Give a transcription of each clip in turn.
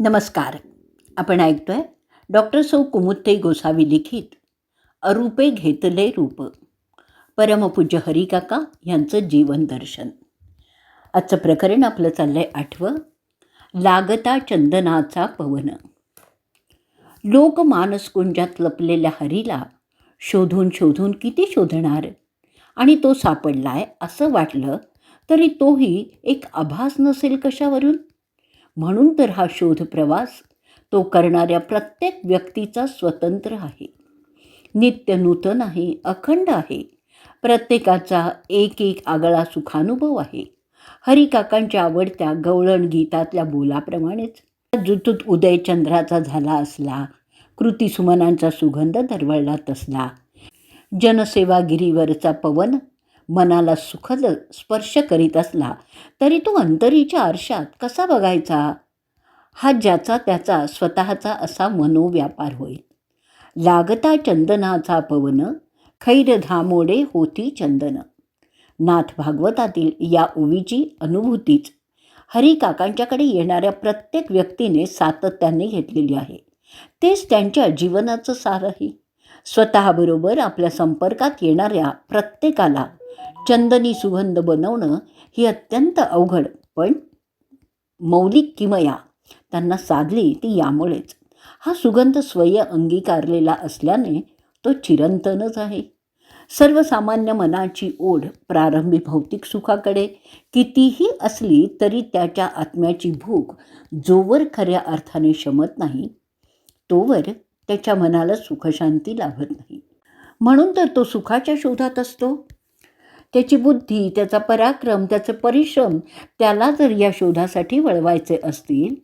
नमस्कार. आपण ऐकतोय डॉक्टर सौ कुमुत्ते गोसावी लिखित अरूपे घेतले रूप. परमपूज्य हरिकाका यांचं जीवन दर्शन. आजचं प्रकरण आपलं चाललंय आठवं लागता चंदनाचा पवन. लोकमानसकुंजात लपलेल्या हरीला शोधून शोधून किती शोधणार? आणि तो सापडलाय असं वाटलं तरी तोही एक आभास नसेल कशावरून? म्हणून तर हा शोध प्रवास तो करणाऱ्या प्रत्येक व्यक्तीचा स्वतंत्र आहे. नित्य नूतन आहे अखंड आहे. प्रत्येकाचा एक एक आगळा सुखानुभव आहे. हरिकाकांच्या आवडत्या गवळण गीतातल्या बोलाप्रमाणेच. जुतूत उदय चंद्राचा झाला असला कृती सुमनांचा सुगंध दरवळला तसला. जनसेवागिरीवरचा पवन मनाला सुखद स्पर्श करीत असला तरी तो अंतरीच्या आरशात कसा बघायचा? हा ज्याचा त्याचा स्वतःचा असा मनोव्यापार होईल. लागता चंदनाचा पवन खैर धामोडे होती चंदन. नाथ भागवतातील या ओवीची अनुभूतीच हरिकाकांच्याकडे येणाऱ्या प्रत्येक व्यक्तीने सातत्याने घेतलेली आहे. तेच त्यांच्या जीवनाचं सार आहे स्वतःबरोबर आपल्या संपर्कात येणाऱ्या प्रत्येकाला चंदनी सुगंध बनवणं ही अत्यंत अवघड पण मौलिक किमया त्यांना साधली ती यामुळेच. हा सुगंध स्वय अंगीकारलेला असल्याने तो चिरंतनच आहे. सर्वसामान्य मनाची ओढ प्रारंभी भौतिक सुखाकडे कितीही असली तरी त्याच्या आत्म्याची भूक जोवर खऱ्या अर्थाने शमत नाही तोवर त्याच्या मनाला सुखशांती लाभत नाही. म्हणून तर तो सुखाच्या शोधात असतो. त्याची बुद्धी त्याचा पराक्रम त्याचे परिश्रम त्याला जर या शोधासाठी वळवायचे असतील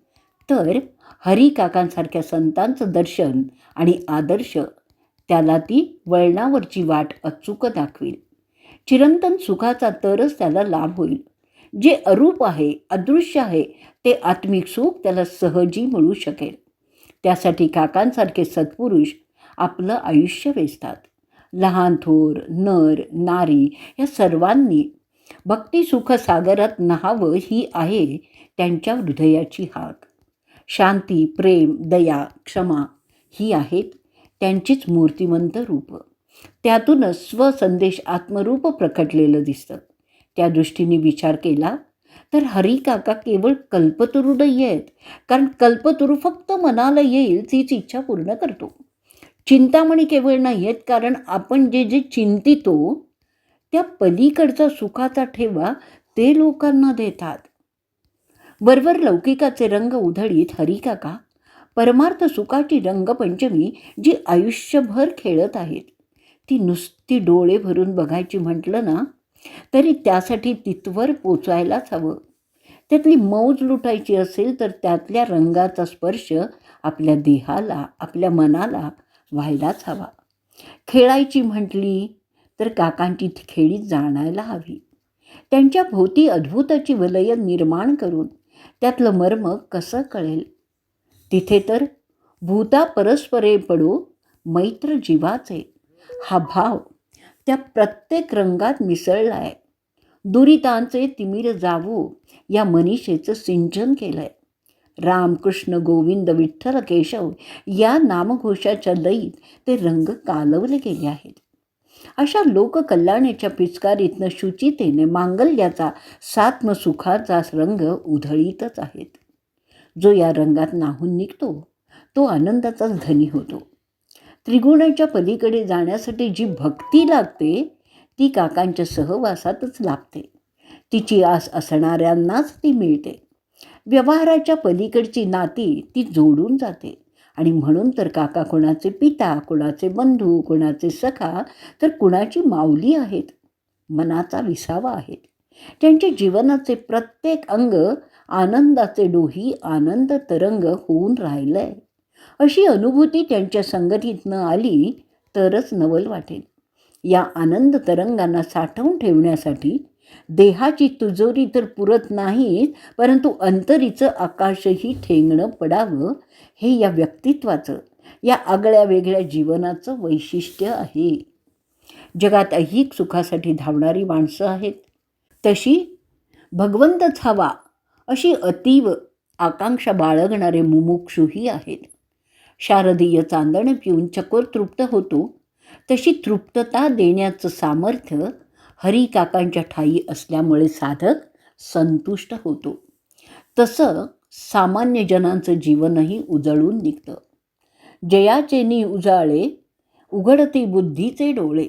तर हरिकाकांसारख्या संतांचं दर्शन आणि आदर्श त्याला ती वळणावरची वाट अचूक दाखवेल. चिरंतन सुखाचा तरच त्याला लाभ होईल. जे अरूप आहे अदृश्य आहे ते आत्मिक सुख त्याला सहजी मिळू शकेल. त्यासाठी काकांसारखे सत्पुरुष आपलं आयुष्य वेचतात. लहान थोर नर नारी या सर्वांनी भक्तिसुखसागरात न्हावं ही आहे त्यांच्या हृदयाची हाक. शांती प्रेम दया क्षमा ही आहेत त्यांचीच मूर्तिमंत रूप. त्यातूनच स्वसंदेश आत्मरूप प्रकटलेलं दिसतं. त्या दृष्टीने विचार केला तर हरिकाका केवळ कल्पतरू नाही आहेत कारण कल्पतरू फक्त मनाला येईल तीच इच्छा पूर्ण करतो. चिंतामणी केवळ नाही आहेत कारण आपण जे जे चिंतितो त्या पलीकडचा सुखाचा ठेवा ते लोकांना देतात. वरवर लौकिकाचे रंग उधळीत हरिकाका परमार्थ सुखाची रंगपंचमी जी आयुष्यभर खेळत आहेत ती नुसती डोळे भरून बघायची म्हटलं ना तरी त्यासाठी तिथवर पोचायलाच हवं. त्यातली मौज लुटायची असेल तर त्यातल्या रंगाचा स्पर्श आपल्या देहाला आपल्या मनाला व्हायलाच हवा. खेळायची म्हटली तर काकांची खेळी जाणायला हवी. त्यांच्या भोवती अद्भुताची वलय निर्माण करून त्यातलं मर्म कसं कळेल? तिथे तर भूता परस्परे पडो मैत्र जीवाचे. हा भाव त्या प्रत्येक रंगात मिसळला आहे दुरितांचे तिमिर जावो या मनीषेचं सिंचन केलं आहे रामकृष्ण गोविंद विठ्ठल केशव या नामघोषाच्या लयीत ते रंग कालवले गेले आहेत. अशा लोककल्याणाच्या पिचकारीतनं शुचितेने मांगल्याचा सात्मसुखाचा रंग उधळीतच आहेत. जो या रंगात नाहून निघतो तो आनंदाचाच धनी होतो. त्रिगुणाच्या पलीकडे जाण्यासाठी जी भक्ती लागते ती काकांच्या सहवासातच लागते तिची आस असणाऱ्यांनाच ती मिळते. व्यवहाराच्या पलीकडची नाती ती जोडून जाते. आणि म्हणून तर काका कोणाचे पिता कोणाचे बंधू कोणाचे सखा तर कुणाची माऊली आहेत? मनाचा विसावा आहेत त्यांच्या जीवनाचे प्रत्येक अंग आनंदाचे डोही आनंद तरंग होऊन राहिलं आहे अशी अनुभूती त्यांच्या संगतीतनं आली तरच नवल वाटेल. या आनंद तरंगांना साठवून ठेवण्यासाठी देहाची तुजोरी तर पुरत नाहीत परंतु अंतरीचं आकाशही ठेंगणं पडावं हे या व्यक्तित्वाचं या आगळ्या वेगळ्या जीवनाचं वैशिष्ट्य आहे. जगात ऐहिक सुखासाठी धावणारी माणसं आहेत. तशी भगवंतच हवा अशी अतीव आकांक्षा बाळगणारे मुमुक्षूही आहेत. शारदीय चांदण पिऊन चकोर तृप्त होतो तशी तृप्तता देण्याचं सामर्थ्य हरी काकांच्या ठाई असल्यामुळे साधक संतुष्ट होतो. तसं सामान्य जनांचं जीवनही उजळून निघतं. जयाचेनी उजाळे उघडते बुद्धीचे डोळे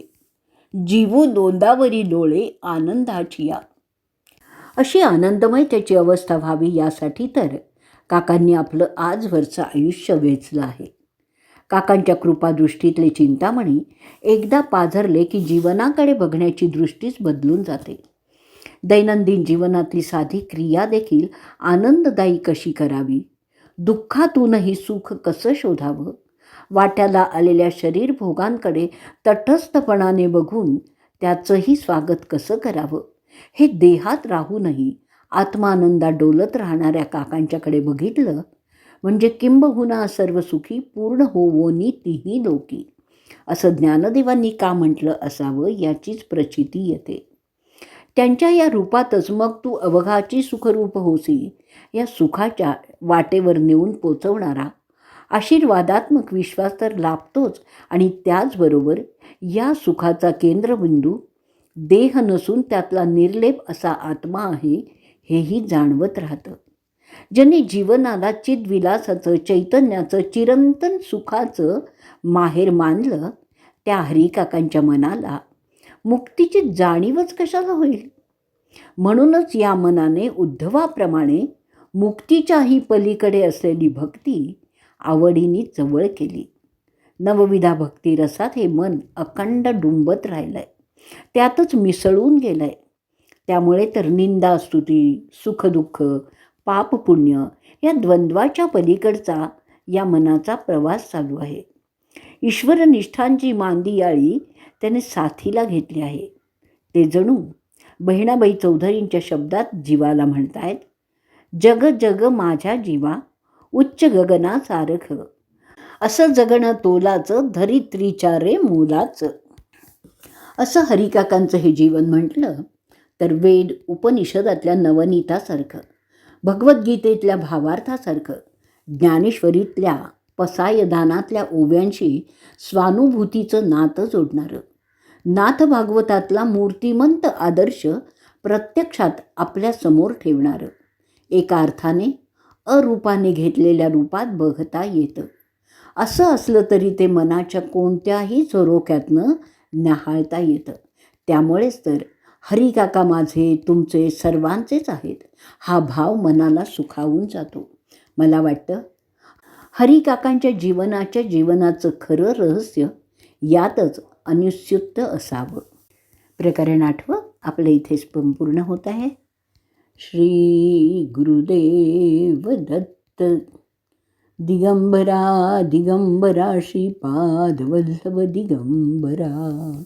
जीवू दोंदावरी डोळे आनंदाचिया अशी आनंदमय त्याची अवस्था व्हावी यासाठी तर काकांनी आपलं आजवरचं आयुष्य वेचलं आहे. काकांच्या कृपादृष्टीतले चिंतामणी एकदा पाझरले की जीवनाकडे बघण्याची दृष्टीच बदलून जाते. दैनंदिन जीवनातली साधी क्रिया देखील आनंददायी कशी करावी? दुःखातूनही सुख कसं शोधावं? वाट्याला आलेल्या शरीर भोगांकडे तटस्थपणाने बघून त्याचंही स्वागत कसं करावं? हे देहात राहूनही आत्मानंदात डोलत राहणाऱ्या काकांच्याकडे बघितलं म्हणजे किंबहुना सर्व सुखी पूर्ण होवोनी तीही लोकी. असं ज्ञानदेवांनी का म्हटलं असावं याचीच प्रचिती येते. त्यांच्या या रूपातच मग तू अवघाची सुखरूप होसी या सुखाच्या वाटेवर नेऊन पोचवणारा. आशीर्वादात्मक विश्वास तर लाभतोच आणि त्याचबरोबर या सुखाचा केंद्रबिंदू देह नसून त्यातला निर्लेप असा आत्मा आहे हेही जाणवत राहतं. ज्यांनी जीवनाला चिद्विलासाचं चैतन्याचं चिरंतन सुखाचं माहेर मानलं त्या हरिकाकांच्या मनाला मुक्तीची जाणीवच कशाला होईल? म्हणूनच या मनाने उद्धवाप्रमाणे मुक्तीच्याही पलीकडे असलेली भक्ती आवडीने जवळ केली. नवविधा भक्तिरसात हे मन अखंड डुंबत राहिलं आहे त्यातच मिसळून गेलं आहे त्यामुळे तर निंदा स्तुती सुखदुःख पाप पुण्य या द्वंद्वाच्या पलीकडचा या मनाचा प्रवास चालू आहे. ईश्वरनिष्ठांची मांदियाळी त्याने साथीला घेतली आहे. ते जणू बहिणाबाई चौधरींच्या शब्दात जीवाला म्हणतायत जग जग माझ्या जीवा उच्च गगना सारख. असं जगणं तोलाचं धरित्रीच्या रे मोलाचं. असं हरिकाकांचं हे जीवन म्हटलं तर वेद उपनिषदातल्या नवनीतासारखं. भगवद्गीतेतल्या भावार्थासारखं ज्ञानेश्वरीतल्या पसायदानातल्या ओव्यांशी स्वानुभूतीचं नातं जोडणारं. नाथ भागवतातला मूर्तिमंत आदर्श प्रत्यक्षात आपल्यासमोर ठेवणारं. एका अर्थाने अरूपाने घेतलेल्या रूपात बघता येतं. असं असलं तरी ते मनाच्या कोणत्याही झरोक्यातनं न्याहाळता येतं. त्यामुळेच तर हरिकाका माझे तुमचे सर्वांचेच आहेत. हा भाव मनाला सुखावून जातो. मला वाटतं हरिकाकांच्या जीवनाच्या जीवनाचं खरं रहस्य यातच अनुस्युत्त असावं. प्रकरण आठवं आपलं इथेच पूर्ण होत आहे. श्री गुरुदेव दत्त दिगंबरा दिगंबरा श्रीपाद वल्लभ दिगंबरा.